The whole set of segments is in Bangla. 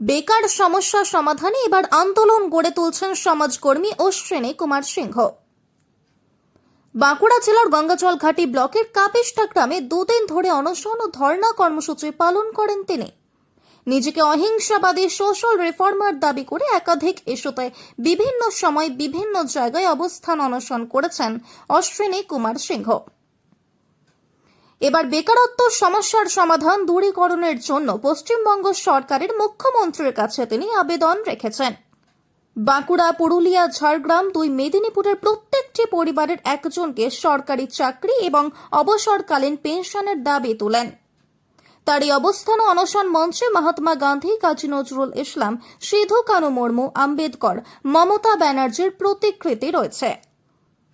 বেকার সমস্যা সমাধানে এবার আন্দোলন গড়ে তুলছেন সমাজকর্মী অশ্বিনী কুমার সিংহ। বাঁকুড়া জেলার গঙ্গাজল ঘাটি ব্লকের কাপিষ্ঠা গ্রামে দুদিন ধরে অনশন ও ধর্ণা কর্মসূচি পালন করেন তিনি। নিজেকে অহিংসাবাদী, সোশ্যাল রিফর্মার দাবি করে একাধিক ইস্যুতে বিভিন্ন সময় বিভিন্ন জায়গায় অবস্থান অনশন করেছেন অশ্বিনী কুমার সিংহ। এবার বেকারত্ব সমস্যার সমাধান দূরীকরণের জন্য পশ্চিমবঙ্গ সরকারের মুখ্যমন্ত্রীর কাছে তিনি আবেদন রেখেছেন। বাঁকুড়া, পুরুলিয়া, ঝাড়গ্রাম দুই মেদিনীপুরের প্রত্যেকটি পরিবারের একজনকে সরকারি চাকরি এবং অবসরকালীন পেনশনের দাবি তোলেন। তার এই অবস্থান অনশন মঞ্চে মহাত্মা গান্ধী, কাজী নজরুল ইসলাম, সিধু কানু মুর্মু, আম্বেদকর, মমতা ব্যানার্জির প্রতিকৃতি রয়েছে।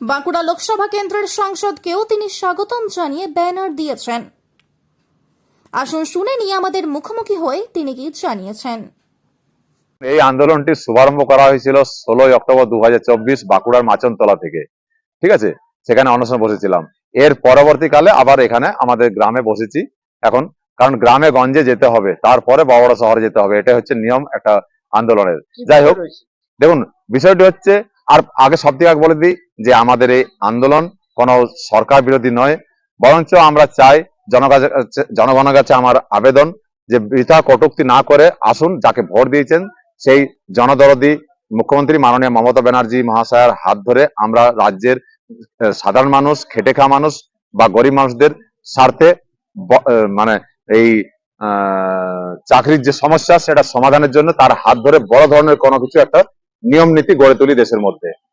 বাঁকুড়া লোকসভা কেন্দ্রের সংসদকেও তিনি স্বাগতম জানিয়ে ব্যানার দিয়েছেন। আসুন শুনে নিয়ে আমাদের মুখোমুখি হয়ে তিনি কি জানিয়েছেন। এই আন্দোলনটির শুভারম্ভ করা হয়েছিল ষোলোই অক্টোবর দু বাঁকুড়ার মাচনতলা থেকে। ঠিক আছে? সেখানে অনশন বসেছিলাম। এর পরবর্তীকালে আবার এখানে আমাদের গ্রামে বসেছি। এখন, কারণ গ্রামে গঞ্জে যেতে হবে, তারপরে বড় বড় শহরে যেতে হবে। এটা হচ্ছে নিয়ম একটা আন্দোলনের। যাই হোক, দেখুন, বিষয়টি হচ্ছে, আর আগে সব থেকে বলে দিই যে আমাদের এই আন্দোলন কোনো সরকার বিরোধী নয়, বরঞ্চ আমরা চাই জনগণের কাছে- আমার আবেদন যে বৃথা কটুক্তি না করে আসুন, যাকে ভোট দিয়েছেন, সেই জনদরদি মুখ্যমন্ত্রী মাননীয় মমতা ব্যানার্জি মহাশয়ের হাত ধরে আমরা রাজ্যের সাধারণ মানুষ, খেটে খাওয়া মানুষ বা গরিব মানুষদের স্বার্থে মানে এই চাকরির যে সমস্যা, সেটা সমাধানের জন্য তার হাত ধরে বড় ধরনের কোনো কিছু একটা নিয়ম নীতি গড়ে তুলি দেশের মধ্যে।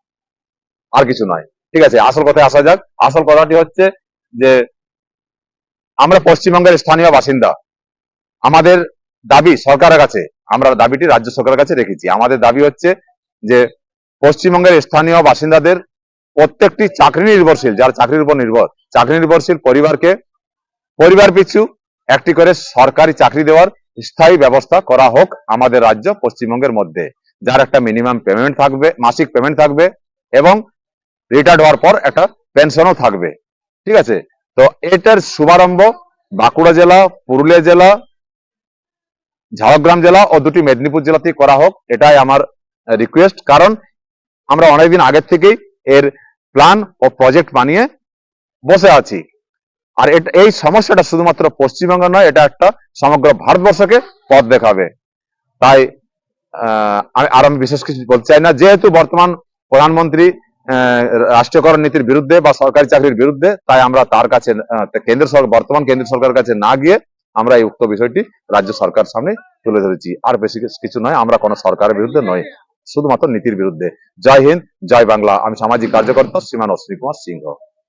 আর কিছু নয়। ঠিক আছে, আসল কথায় আসা যাক। আসল কথাটি হচ্ছে যে, আমরা পশ্চিমবঙ্গের স্থানীয় বাসিন্দা। আমাদের দাবি সরকারের কাছে, আমরা দাবিটি রাজ্য সরকারের কাছে রেখেছি। আমাদের দাবি হচ্ছে যে, পশ্চিমবঙ্গের স্থানীয় বাসিন্দাদের প্রত্যেকটি চাকরি নির্ভরশীল, যার চাকরির উপর নির্ভর, চাকরি নির্ভরশীল পরিবারকে, পরিবার পিছু একটি করে সরকারি চাকরি দেওয়ার স্থায়ী ব্যবস্থা করা হোক আমাদের রাজ্য পশ্চিমবঙ্গের মধ্যে, যার একটা মিনিমাম পেমেন্ট থাকবে, মাসিক পেমেন্ট থাকবে এবং রিটায়ার্ড হওয়ার পর একটা পেনশনও থাকবে। ঠিক আছে? তো এটার শুভারম্ভ বাঁকুড়া জেলা, পুরুলিয়া জেলা, ঝাড়গ্রাম জেলা ও দুটি মেদিনীপুর জেলাতেই করা হোক, এটাই আমার রিকোয়েস্ট কারণ আমরা অনেকদিন আগের থেকেই এর প্ল্যান ও প্রজেক্ট বানিয়ে বসে আছি। আর এটা, এই সমস্যাটা শুধুমাত্র পশ্চিমবঙ্গ নয়, এটা একটা সমগ্র ভারতবর্ষকে পথ দেখাবে। তাই আর আমি বিশেষ কিছু বলতে চাই না। যেহেতু বর্তমান প্রধানমন্ত্রী রাষ্ট্রীয়করণ নীতির বিরুদ্ধে বা সরকারি চাকরির বিরুদ্ধে, তাই আমরা তার কাছে কেন্দ্র সরকার বর্তমান কেন্দ্র সরকারের কাছে না গিয়ে আমরা এই উক্ত বিষয়টি রাজ্য সরকার সামনে তুলে ধরেছি। আর বেশি কিছু নয়, আমরা কোনো সরকারের বিরুদ্ধে নয় শুধুমাত্র নীতির বিরুদ্ধে। জয় হিন্দ, জয় বাংলা। আমি সামাজিক কার্যকর্তা শ্রীমান অশ্বিনী কুমার সিংহ।